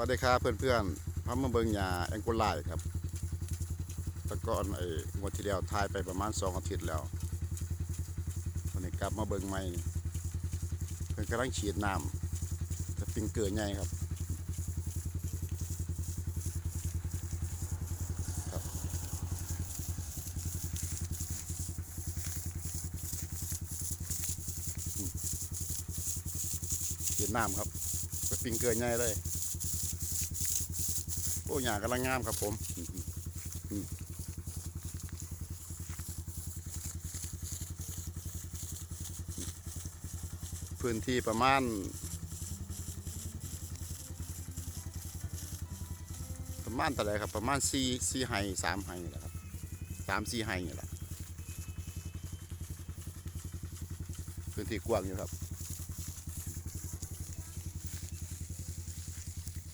วัสดีครับเพื่อนๆพามาเบิงยาแองโกลาครับตะก่อนไอ้งวดที่แล้วทายไปประมาณสองอาทิตย์แล้ววันนี้กลับมาเบิงใหม่เพิ่นกำลังฉีดน้ำสปริงเกอร์ใหญ่ครับฉีดน้ำครับสปริงเกอร์ใหญ่เลย โอ้หยากำลังงามครับผมพื้นที่ประมาณ ประมาณแต่ไรครับ ประมาณสี่สี่ไฮสามไฮนี่แหละครับสามสี่ไฮนี่แหละพื้นที่กว้างอยู่ครับ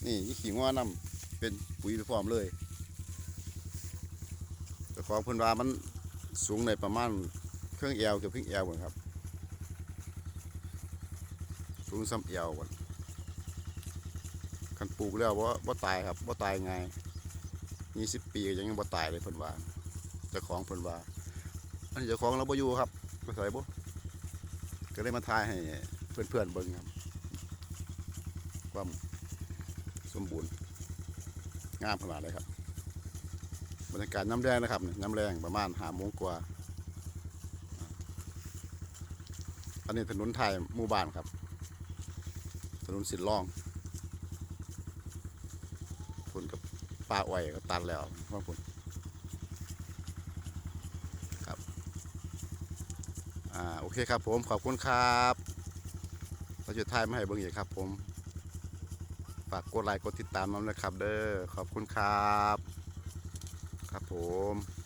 นี่ยี่ขี่ง้อนำ เป็นปุ๋ยไปพร้อมเลยแต่ของเพิ่นว่ามันสูงในประมาณเครื่องแอวเกือบเครื่องแอวหมดครับ สูงซ้ำแอวหมดคันปลูกแล้วว่าว่าตายครับว่าตายไงยี่สิบปียังยังว่าตายเลยเพิ่นว่าจ้าของเพิ่นว่าอันนี้เจ้าของเราบ่อยู่ครับไปใส่บ่ก็เลยมาทายให้เพื่อนๆเบิ่งครับ ความสมบูรณ์ งามขนาดเลยครับบรรยากาศน้ำแรงนะครับ น้ำแรงประมาณหาโมงกว่าอันนี้ถนนไทยหมู่บ้านครับ ถนนสินล่องผลกับป่าอ้อยก็ตัดแล้วว่าผลครับอ่าโอเคครับผมขอบคุณครับเราจะถ่ายมาให้เบิ่งอีกครับผมากกดไลค์กดติดตามน้ำนะครับ เด้อขอบคุณครับ ครับผม